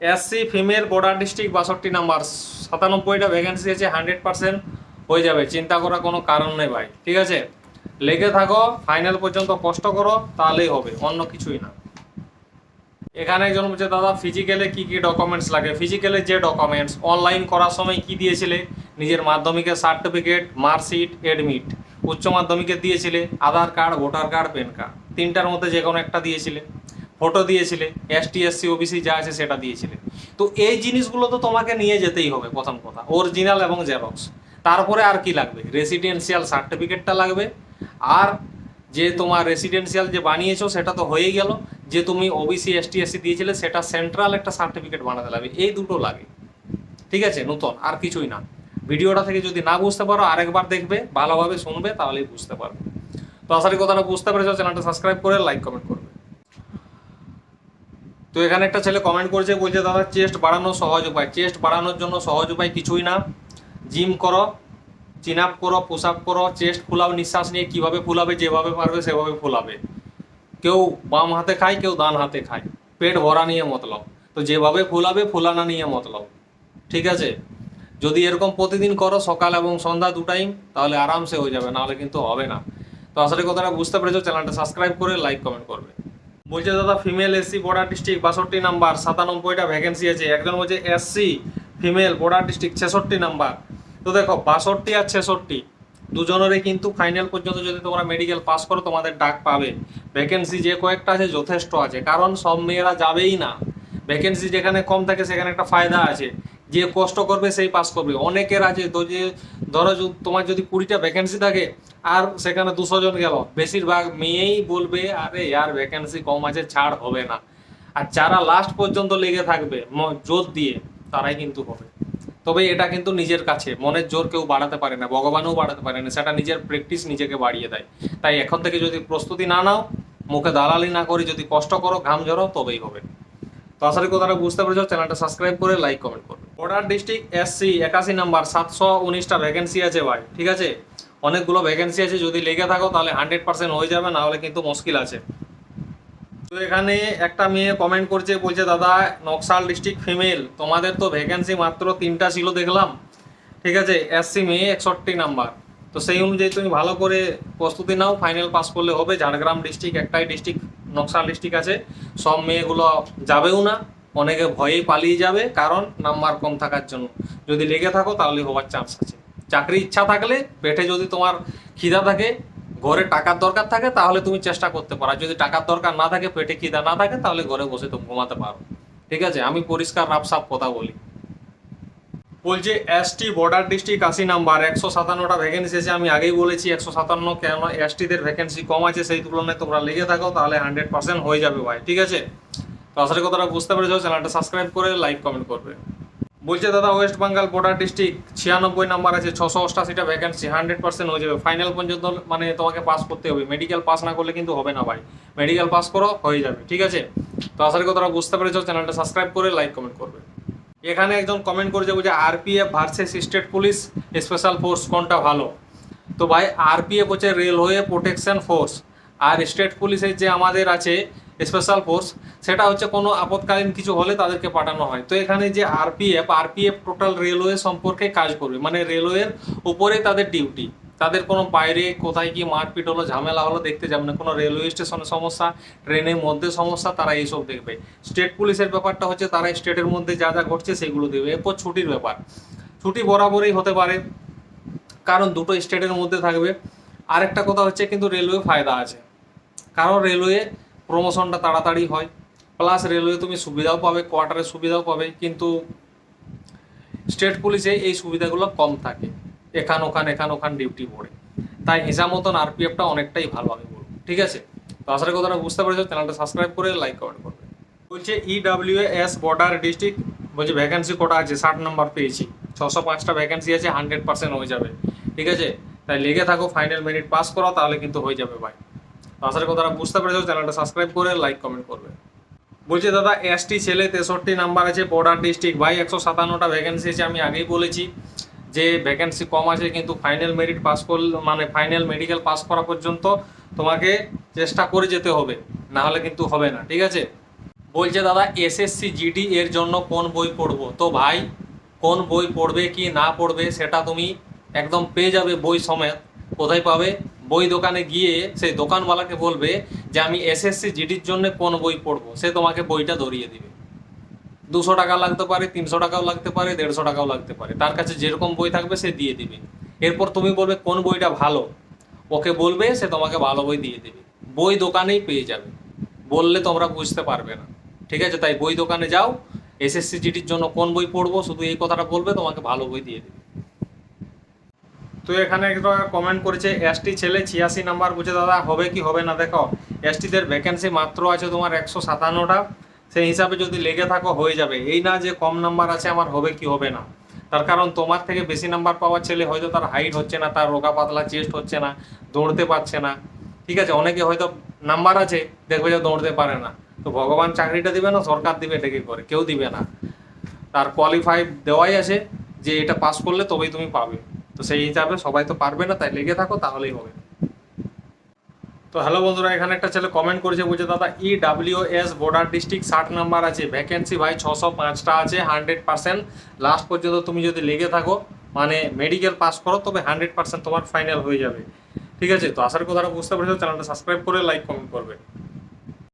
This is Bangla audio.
এসসি ফিমেল বর্ডার ডিস্ট্রিক্ট বাষট্টি নাম্বার। সাতানব্বইটা ভ্যাকেন্সি আছে, হান্ড্রেড পার্সেন্ট হয়ে যাবে। চিন্তা করার কোনো কারণ নেই ভাই, ঠিক আছে? লেগে থাকো ফাইনাল পর্যন্ত কষ্ট করো, তাহলেই হবে, অন্য কিছুই না। এখানে একজন বলছে দাদা ফিজিক্যালে কি কি ডকুমেন্টস লাগে? ফিজিক্যালে যে ডকুমেন্টস অনলাইন করার সময় কি দিয়েছিলে? নিজের মাধ্যমিকের সার্টিফিকেট মার্কশিট এডমিট উচ্চ মাধ্যমিকে দিয়েছিলে, Aadhaar card voter card PAN card তিনটার মধ্যে যে কোনো একটা দিয়েছিলে। ফটো দিয়েছিলে এসটি এসসি ওবিসি যা আছে সেটা দিয়েছিলে। তো এই জিনিসগুলো তো তোমাকে নিয়ে যেতেই হবে, প্রথম কথা। অরিজিনাল এবং জেরক্স তারপরে আর কি লাগবে? রেসিডেন্সিয়াল সার্টিফিকেটটা লাগবে। আর যে তোমার রেসিডেন্সিয়াল যে বানিয়েছো, সেটা তো হয়েই গেল। যে তুমি ওবিসি এসটি এসসি দিয়েছিলে, সেটা সেন্ট্রাল একটা সার্টিফিকেট বানাতে লাগবে। এই দুটো লাগে। ঠিক আছে? নতুন, আর কিছুই না। ভিডিওটা থেকে যদি না বুঝতে পারো, আরেকবার দেখবে, ভালোভাবে শুনবে, তাহলেই বুঝতে পারবে। তো আশা কথাটা বুঝতে পেরেছ। চ্যানেলটা সাবস্ক্রাইব করে লাইক কমেন্ট করবে। তো এখানে একটা ছেলে কমেন্ট করেছে, বলছে, দাদা চেস্ট বাড়ানোর সহজ উপায়। চেস্ট বাড়ানোর জন্য সহজ উপায় কিছুই না। জিম করো চিন আপ করো পুশ আপ করো চেস্ট ফুলাও, নিঃশ্বাস নিয়ে কীভাবে ফুলাবে, যেভাবে পারবে, সেভাবে ফুলাবে। কেউ বাম হাতে খায়, কেউ ডান হাতে খায়। পেট ভরা নিয়ে মতলব। তো যেভাবে ফুলাবে, ফুলানা নিয়ে মতলব। ঠিক আছে? যদি এরকম প্রতিদিন করো, সকাল এবং সন্ধ্যা দু টাইম তাহলে আরামসে হয়ে যাবে, নাহলে কিন্তু হবে না। তো আসলে কথাটা বুঝতে পেরেছ। চ্যানেলটা সাবস্ক্রাইব করে লাইক কমেন্ট করবে। বলছে, দাদা ফিমেল এসসি বর্ডার ডিস্ট্রিক্ট বাষট্টি নাম্বার সাতানব্বইটা ভ্যাকেন্সি আছে। একজন বলছে এসসি ফিমেল বর্ডার ডিস্ট্রিক্ট ছেষট্টি নাম্বার তো দেখো, বাষট্টি আর ছেষট্টি, দুজনেরই কিন্তু ফাইনাল পর্যন্ত যদি তোমরা মেডিকেল পাস করো, তোমাদের ডাক পাবে। ভ্যাকেন্সি যে কয়েকটা আছে, যথেষ্ট আছে। কারণ সব মেয়েরা যাবেই না। ভ্যাকেন্সি যেখানে কম থাকে, সেখানে একটা ফায়দা আছে। যে কষ্ট করবে, সেই পাস করবে। অনেকের আছে তো যে, ধরো, তোমার যদি কুড়িটা ভ্যাকেন্সি থাকে আর সেখানে দুশো জন গেল। বেশিরভাগ মেয়েই বলবে, আরে ইয়ার ভ্যাকেন্সি কম আছে, ছাড় হবে না। আর যারা লাস্ট পর্যন্ত লেগে থাকবে জোর দিয়ে, তারাই কিন্তু হবে। তবে এটা কিন্তু নিজের কাছে, মনের জোর কেউ বাড়াতে পারে না, ভগবানও বাড়াতে পারে না। সেটা নিজের প্র্যাকটিস নিজেকে বাড়িয়ে দেয়। তাই এখন থেকে যদি প্রস্তুতি না নাও, মুখে দালালি না করে যদি কষ্ট করো, ঘাম ঝরো তবেই হবে। তো করি কথাটা বুঝতে পেরেছ। চ্যানেলটা সাবস্ক্রাইব করে লাইক কমেন্ট করবে। বর্ডার ডিস্ট্রিক্ট এসসি একাশি নাম্বার, সাতশো উনিশটা ভ্যাকেন্সি আছে ভাই, ঠিক আছে? অনেকগুলো ভ্যাকেন্সি আছে, যদি লেগে থাকো তাহলে হান্ড্রেড পার্সেন্ট হয়ে যাবে না হলে কিন্তু মুশকিল আছে। তো এখানে একটা মেয়ে কমেন্ট করছে, বলছে, দাদা, নকশাল ডিস্ট্রিক্ট ফিমেল তোমাদের তো ভ্যাকেন্সি মাত্র তিনটা ছিল, দেখলাম। ঠিক আছে এসসি মেয়ে একষট্টি নাম্বার। তো সেই অনুযায়ী তুমি ভালো করে প্রস্তুতি নাও ফাইনাল পাস করলে হবে। ঝাড়গ্রাম ডিস্ট্রিক্ট একটাই ডিস্ট্রিক্ট নকশাল ডিস্ট্রিক্ট আছে। সব মেয়েগুলো যাবেও না, অনেকে ভয়েই পালিয়ে যাবে, কারণ নাম্বার কম থাকার জন্য। যদি লেগে থাকো তাহলে হওয়ার চান্স আছে। চাকরি ইচ্ছা থাকলে পেটে যদি তোমার খিদা থাকে, ঘরে টাকার দরকার থাকে, তাহলে তুমি চেষ্টা করতে পারো। যদি টাকার দরকার না থাকে, পেটে খিদা না থাকে, তাহলে ঘরে বসে তুমি ঘুমাতে পারো। ঠিক আছে? আমি পরিষ্কার, রাফসাফ কথা বলি। বলছে এসটি বর্ডার ডিস্ট্রিক্ট আশি নাম্বার, একশো সাতান্নটা ভ্যাকেন্সি আছে। আমি আগেই বলেছি, একশো সাতান্ন কেন? এসটিদের ভ্যাকেন্সি কম আছে, সেই তুলনায় তোমরা লেগে থাকো, তাহলে হান্ড্রেড পার্সেন্ট হয়ে যাবে ভাই। ঠিক আছে? তো আসলে কথাটা বুঝতে পেরেছ। চ্যানেলটা সাবস্ক্রাইব করে লাইক কমেন্ট করবে। বলছে দাদা ওয়েস্ট বেঙ্গল বর্ডার ডিস্ট্রিক্ট ছিয়ানব্বই নাম্বার আছে, ছশো অষ্টাশিটা ভ্যাকেন্সি হান্ড্রেড পার্সেন্ট হয়ে যাবে। ফাইনাল পর্যন্ত মানে তোমাকে পাস করতে হবে। মেডিকেল পাস না করলে কিন্তু হবে না ভাই। মেডিকেল পাস করো, হয়ে যাবে, ঠিক আছে? তো আশা করি কথাটা বুঝতে পেরেছ। চ্যানেলটা সাবস্ক্রাইব করে লাইক কমেন্ট করবে। এখানে একজন কমেন্ট করেছে, বলছে RPF versus state police special force কোনটা ভালো? তো ভাই আরপিএফ হচ্ছে রেলওয়ে প্রোটেকশন ফোর্স আর স্টেট পুলিশের যে আমাদের আছে স্পেশাল ফোর্স সেটা হচ্ছে কোনো আপৎকালীন কিছু হলে তাদেরকে পাঠানো হয়। তো এখানে যে আরপিএফ আরপিএফ টোটাল রেলওয়ে সম্পর্কে কাজ করবে। মানে রেলওয়ের উপরে তাদের ডিউটি তাদের কোনো বাইরে কোথায় কি মারপিট হলো, ঝামেলা হলো, দেখতে যাবে না। কোনো রেলওয়ে স্টেশনে সমস্যা ট্রেনের মধ্যে সমস্যা, তারা এইসব দেখবে। স্টেট পুলিশের ব্যাপারটা হচ্ছে তারা স্টেটের মধ্যে যা যা ঘটছে সেগুলো দেবে। এরপর ছুটির ব্যাপার। ছুটি বরাবরই হতে পারে। কারণ দুটো স্টেটের মধ্যে থাকবে। আরেকটা কথা হচ্ছে কিন্তু রেলওয়ে ফায়দা আছে। কারণ রেলওয়ে প্রমোশনটা তাড়াতাড়ি হয় প্লাস রেলওয়ে তুমি সুবিধাও পাবে কোয়ার্টারের সুবিধাও পাবে, কিন্তু স্টেট পুলিশে এই সুবিধাগুলো কম থাকে। এখান ওখান এখান ওখান ডিউটি পড়ে। তাই হিসাব মতন আরপিএফটা অনেকটাই ভালো আমি বলব, ঠিক আছে? তো আশা কথাটা বুঝতে পেরেছ চ্যানেলটা সাবস্ক্রাইব করে লাইক কমেন্ট করবে। বলছে E W S border district বলছে ভ্যাকেন্সি কটা আছে? ষাট নম্বর পেয়েছি। ছশো পাঁচটা ভ্যাকেন্সি আছে হান্ড্রেড পার্সেন্ট হয়ে যাবে, ঠিক আছে? তাই লেগে থাকো ফাইনাল মিনিট পাস করো তাহলে কিন্তু হয়ে যাবে ভাই আশা কথাটা বুঝতে পেরেছ, চ্যানেলটা সাবস্ক্রাইব করে লাইক কমেন্ট করবে। বলছে দাদা এসটি ছেলে তেষট্টি নাম্বার আছে বর্ডার ডিস্ট্রিক্ট ভাই একশো সাতান্নটা ভ্যাকেন্সি আছে, আমি আগেই বলেছি যে ভ্যাকেন্সি কম আছে, কিন্তু ফাইনাল মেরিট পাস করলে মানে ফাইনাল মেডিকেল পাস করা পর্যন্ত তোমাকে চেষ্টা করে যেতে হবে না হলে কিন্তু হবে না, ঠিক আছে? বলছে দাদা এসএসসি জিডি এর জন্য কোন বই পড়ব? তো ভাই, কোন বই পড়বে কি না পড়বে, সেটা তুমি একদম পেয়ে যাবে বই সমেত, কোথায় পাবে? বই দোকানে গিয়ে সেই দোকানওয়ালাকে বলবে যে, আমি এসএসসি জিডির জন্য কোন বই পড়ব? সে তোমাকে বইটা ধরিয়ে দিবে। দুশো টাকা লাগতে পারে, তিনশো টাকাও লাগতে পারে, দেড়শো টাকাও লাগতে পারে। তার কাছে যেরকম বই থাকবে সে দিয়ে দিবে। এরপর তুমি বলবে, কোন বইটা ভালো? ওকে বলবে, সে তোমাকে ভালো বই দিয়ে দেবে। বই দোকানেই পেয়ে যাবে। বললে তোমরা বুঝতে পারবে না। ঠিক আছে? তাই বই দোকানে যাও। এসএসসি জিডির জন্য কোন বই পড়ব? শুধু এই কথাটা বলবে, তোমাকে ভালো বই দিয়ে দেবে। তো এখানে একটা কমেন্ট করেছে এসটি ছেলে ছিয়াশি নাম্বার বুঝে দাদা, হবে কি হবে না দেখো? এসটিদের ভ্যাকেন্সি মাত্র আছে তোমার একশো সাতান্নটা। সেই হিসাবে যদি লেগে থাকো, হয়ে যাবে। এই না যে কম নাম্বার আছে, আমার হবে কি হবে না। তার কারণ তোমার থেকে বেশি নাম্বার পাওয়ার ছেলে হয়তো তার হাইট হচ্ছে না, তার রোগা পাতলা চেস্ট হচ্ছে না, দৌড়তে পারছে না। ঠিক আছে, অনেকে হয়তো নাম্বার আছে, দেখবে যে দৌড়তে পারে না। তো ভগবান চাকরিটা দিবে না, সরকার দিবে ডেকে করে, কেউ দিবে না। তার কোয়ালিফাই দেওয়াই আছে, যে এটা পাস করলে তবেই তুমি পাবে। তো সেই হিসাবে সবাই তো পারবে না, তাই লেগে থাকো, তাহলেই হবে। তো হ্যালো বন্ধুরা, এখানে একটা ছেলে কমেন্ট করেছে, বলছে, দাদা E W S border district ষাট নাম্বার আছে ভ্যাকেন্সি ভাই ছশো পাঁচটা আছে হান্ড্রেড পার্সেন্ট লাস্ট পর্যন্ত তুমি যদি লেগে থাকো মানে মেডিকেল পাস করো, তবে হান্ড্রেড পার্সেন্ট তোমার ফাইনাল হয়ে যাবে। ঠিক আছে? তো আসার কথাটা বুঝতে পেরেছ, চ্যানেলটা সাবস্ক্রাইব করে লাইক কমেন্ট করবে।